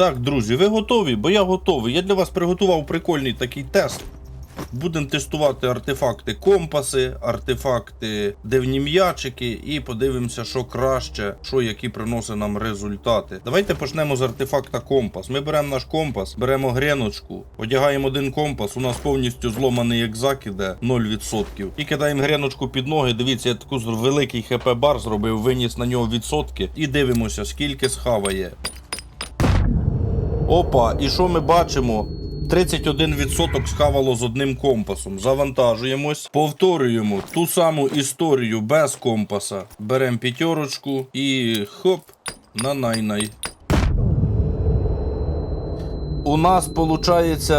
Так, друзі, ви готові? Бо я готовий. Я для вас приготував прикольний такий тест. Будемо тестувати артефакти компаси, артефакти дивні м'ячики і подивимося, що краще, що які приносить нам результати. Давайте почнемо з артефакта компас. Ми беремо наш компас, беремо греночку, одягаємо один компас. У нас повністю зломаний екзак іде 0%. І кидаємо греночку під ноги. Дивіться, я таку великий хп бар зробив, виніс на нього відсотки. І дивимося, скільки схаває. Опа, і що ми бачимо? 31% схавало з одним компасом. Завантажуємось, повторюємо ту саму історію без компаса. Беремо п'ятерочку і хоп, на най-най. У нас виходить.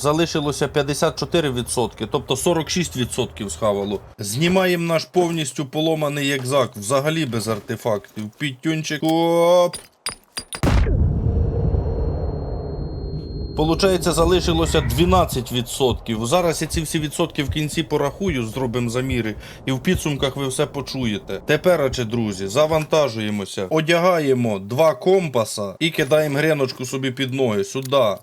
Залишилося 54%, тобто 46% схавало. Знімаємо наш повністю поломаний екзак, взагалі без артефактів. Підтюнчик. Оп. Получається, залишилося 12%. Зараз я ці всі відсотки в кінці порахую, зробимо заміри, і в підсумках ви все почуєте. Тепер, адже, друзі, завантажуємося, одягаємо два компаса і кидаємо греночку собі під ноги сюди.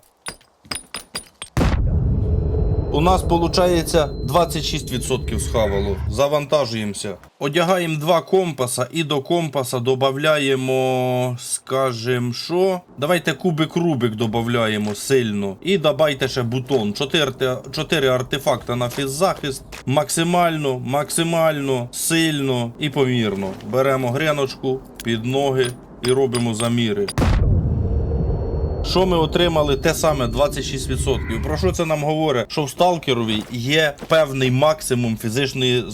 У нас виходить 26% схавало. Завантажуємося. Одягаємо два компаса і до компаса додаємо, скажем, що? Давайте кубик Рубик додаємо сильно. І добавте ще бутон. 4, 4 артефакта на фіззахист. Максимально, максимально, сильно і помірно. Беремо греночку під ноги і робимо заміри. Що ми отримали? Те саме 26%. Про що це нам говорить? Що в сталкерові є певний максимум фізичної,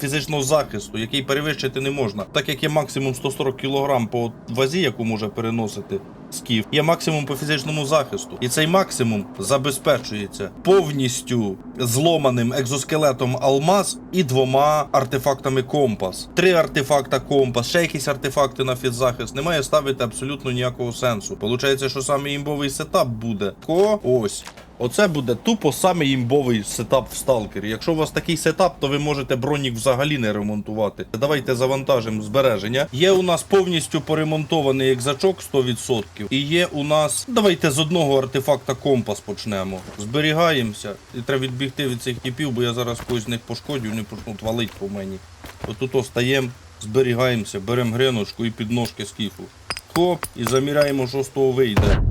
фізичного захисту, який перевищити не можна. Так як є максимум 140 кг по вазі, яку може переносити скіф, є максимум по фізичному захисту. І цей максимум забезпечується повністю зломаним екзоскелетом алмаз і двома артефактами компас. Три артефакта компас, ще якісь артефакти на фіззахист. Немає ставити абсолютно ніякого сенсу. Получається, що саме імбовий сетап буде. Ко ось. Оце буде тупо саме імбовий сетап в сталкері. Якщо у вас такий сетап, то ви можете бронік взагалі не ремонтувати. Давайте завантажимо збереження. Є у нас повністю поремонтований екзачок 100%. І є у нас. Давайте з одного артефакта компас почнемо. Зберігаємося. І треба відбігти від цих типів, бо я зараз когось з них пошкодю, вони почнуть валить по мені. Отут остаємо, зберігаємося, беремо греночку і підножки скіфу. Хоп, і заміряємо, що з того вийде.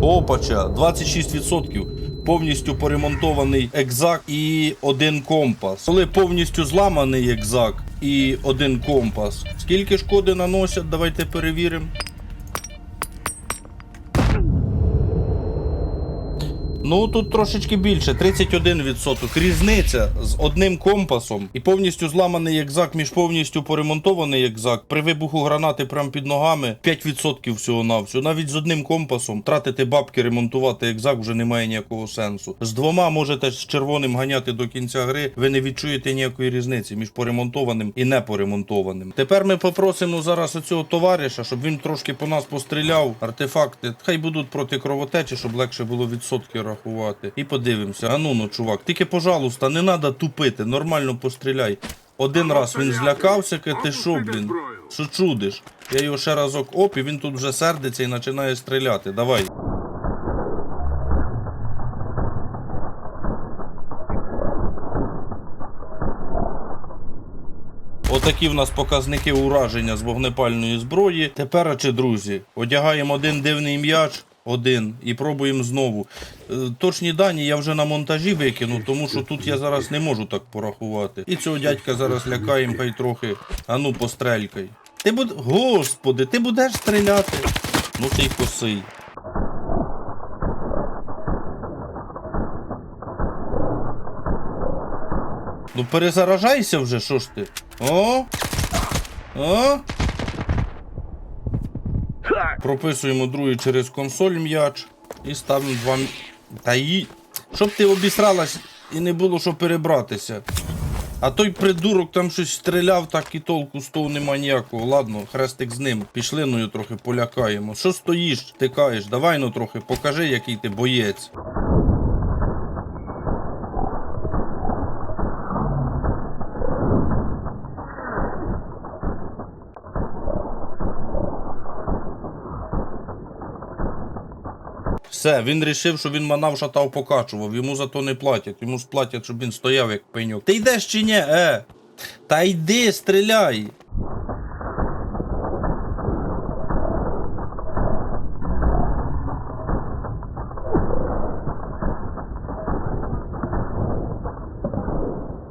Опача, 26%. Повністю поремонтований екзак і один компас. Коли повністю зламаний екзак і один компас. Скільки шкоди наносять? Давайте перевіримо. Ну тут трошечки більше, 31%. Різниця з одним компасом і повністю зламаний екзак між повністю поремонтований екзак. При вибуху гранати прямо під ногами 5% всього на всього. Навіть з одним компасом тратити бабки, ремонтувати екзак вже немає ніякого сенсу. З двома можете з червоним ганяти до кінця гри. Ви не відчуєте ніякої різниці між поремонтованим і непоремонтованим. Тепер ми попросимо зараз оцього товариша, щоб він трошки по нас постріляв. Артефакти хай будуть проти кровотечі, щоб легше було відсотки рахувати. І подивимося. А ну ну, чувак, тільки, пожалуйста, не треба тупити, нормально постріляй. Один раз він злякався, каже, ти що, блін? Що чудиш? Я його ще разок оп, і він тут вже сердиться і починає стріляти. Давай. Отакі в нас показники ураження з вогнепальної зброї. Тепер, друзі, одягаємо один дивний м'яч, один, і пробуємо знову. Е, Точні дані я вже на монтажі викину, тому що тут я зараз не можу так порахувати. І цього дядька зараз лякаємо, хай трохи. Ану, пострелькай. Ти буд... Господи, ти будеш стріляти. Ну ти й косий. Ну перезаражайся вже, що ж ти? О? О? Прописуємо другий через консоль м'яч і ставимо два. Та й Щоб ти обісралась і не було що перебратися. А той придурок там щось стріляв, так і толку з того нема ніякого. Ладно, хрестик з ним. Пішли ну трохи полякаємо. Що стоїш, тикаєш? Давай ну трохи покажи, який ти боєць. Все, він рішив, що він манав шатав покачував. Йому за то не платять. Йому ж платять, щоб він стояв як пеньок. Ти йдеш чи ні? Е? Та йди, стріляй.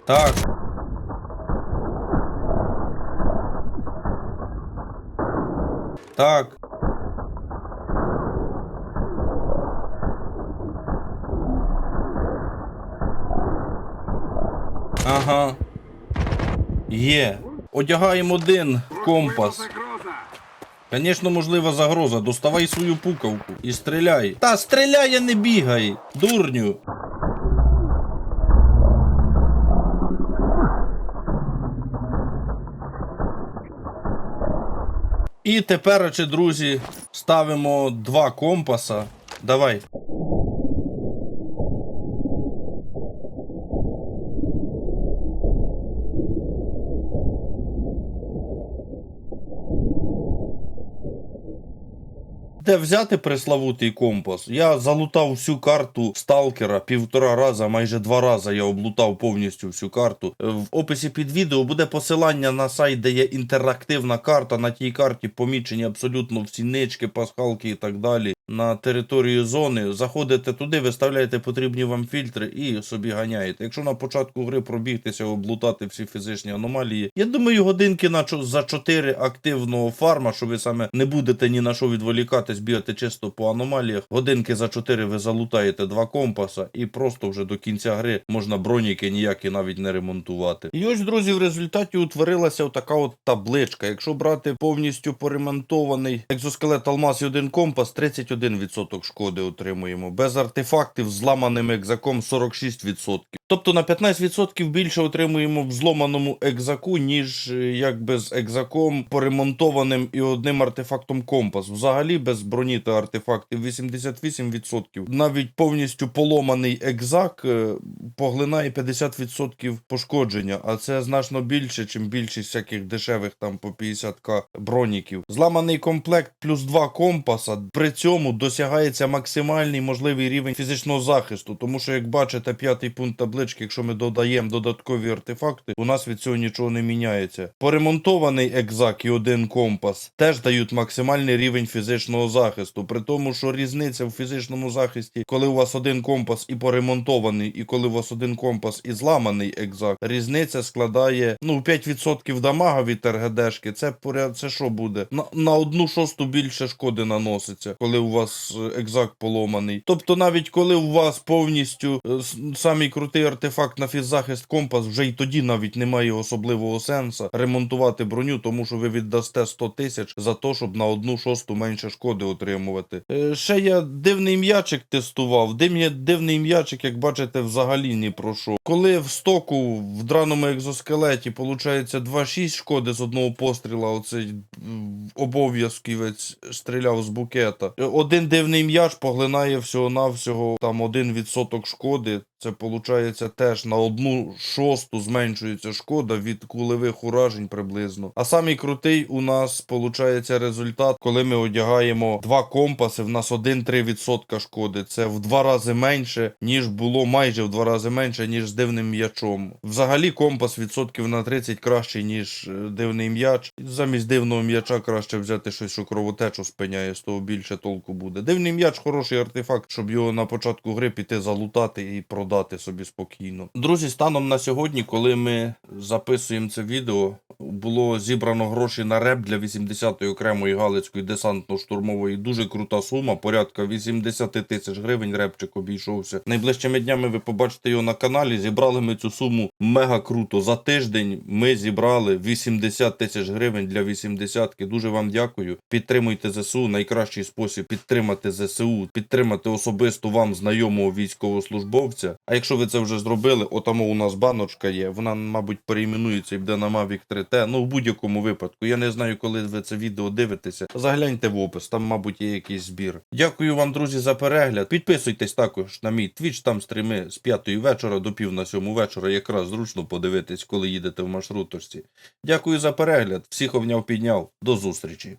Так. Так. Ага. Є. Одягаємо один компас. Звісно, можлива загроза. Доставай свою пукавку і стріляй. Та стріляй, а не бігай, дурню. І тепер, друзі, ставимо два компаса. Давай. Де взяти преславутий компас? Я залутав всю карту сталкера півтора раза, майже два рази я облутав повністю всю карту. Е, В описі під відео буде посилання на сайт, де є інтерактивна карта. На тій карті помічені абсолютно всі нички, пасхалки і так далі. На територію зони заходите туди, виставляєте потрібні вам фільтри і собі ганяєте. Якщо на початку гри пробігтися, облутати всі фізичні аномалії, я думаю, годинки на за 4 активного фарма, що ви саме не будете ні на що відволікатись, бігати чисто по аномаліях. Годинки за 4 ви залутаєте два компаса, і просто вже до кінця гри можна броніки ніякі навіть не ремонтувати. І ось, друзі, в результаті утворилася така от табличка. Якщо брати повністю поремонтований екзоскелет Алмаз і один компас, 31% шкоди отримуємо. Без артефактів зламаним екзаком 46%. Тобто на 15% більше отримуємо в зломаному екзаку, ніж е, якби з екзаком поремонтованим і одним артефактом компас. Взагалі без броні та артефактів 88%. Навіть повністю поломаний екзак е, поглинає 50% пошкодження, а це значно більше, чим більшість всяких дешевих там по 50к броніків. Зламаний комплект плюс 2 компаса. При цьому досягається максимальний можливий рівень фізичного захисту. Тому що, як бачите, п'ятий пункт таблички, якщо ми додаємо додаткові артефакти, у нас від цього нічого не міняється. Поремонтований екзак і один компас теж дають максимальний рівень фізичного. При тому, що різниця в фізичному захисті, коли у вас один компас і поремонтований, і коли у вас один компас і зламаний екзак, різниця складає ну 5% дамага від РГДшки. Це поряд, це що буде? На, на одну шосту більше шкоди наноситься, коли у вас е, екзак поломаний. Тобто, навіть коли у вас повністю е, самий крутий артефакт на фіззахист компас, вже й тоді навіть немає особливого сенсу ремонтувати броню, тому що ви віддасте 100 тисяч за те, щоб на одну шосту менше шкоди отримувати. Е, ще я дивний м'ячик тестував. Дивний, м'ячик, як бачите, взагалі ні про. Коли в стоку в драному екзоскелеті виходить 2,6 шкоди з одного постріла, оцей обов'язківець стріляв з букета. Е, Один дивний м'яч поглинає всього-навсього там 1% шкоди. Це виходить теж на одну шосту зменшується шкода від кулевих уражень приблизно. А самий крутий у нас виходить результат, коли ми одягаємо два компаси, в нас 1-3% шкоди. Це в два рази менше, ніж було майже в два рази менше, ніж з дивним м'ячом. Взагалі компас відсотків на 30 кращий, ніж е, дивний м'яч. Замість дивного м'яча краще взяти щось, що кровотечу спиняє, з того більше толку буде. Дивний м'яч хороший артефакт, щоб його на початку гри піти залутати і продати собі спокійно. Друзі, станом на сьогодні, коли ми записуємо це відео, було зібрано гроші на реп для 80-ї окремої Галицької десантно-штурмової. Дуже крута сума, порядка 80 тисяч гривень репчик обійшовся. Найближчими днями ви побачите його на каналі. Зібрали ми цю суму мега круто. За тиждень ми зібрали 80 тисяч гривень для 80-ки. Дуже вам дякую. Підтримуйте ЗСУ. Найкращий спосіб підтримати ЗСУ, підтримати особисто вам знайомого військовослужбовця. А якщо ви це вже зробили, отамо у нас баночка є. Вона, мабуть, перейменується і буде на Mavic 3T. Ну, в будь-якому випадку. Я не знаю, коли ви це відео дивитеся. Загляньте в опис, там, мабуть, є якийсь збір. Дякую вам, друзі, за перегляд. Підписуйтесь також на мій твіч, там стріми з п'ятої вечора до пів на сьому вечора. Якраз зручно подивитись, коли їдете в маршруточці. Дякую за перегляд. Всіх обняв підняв. До зустрічі.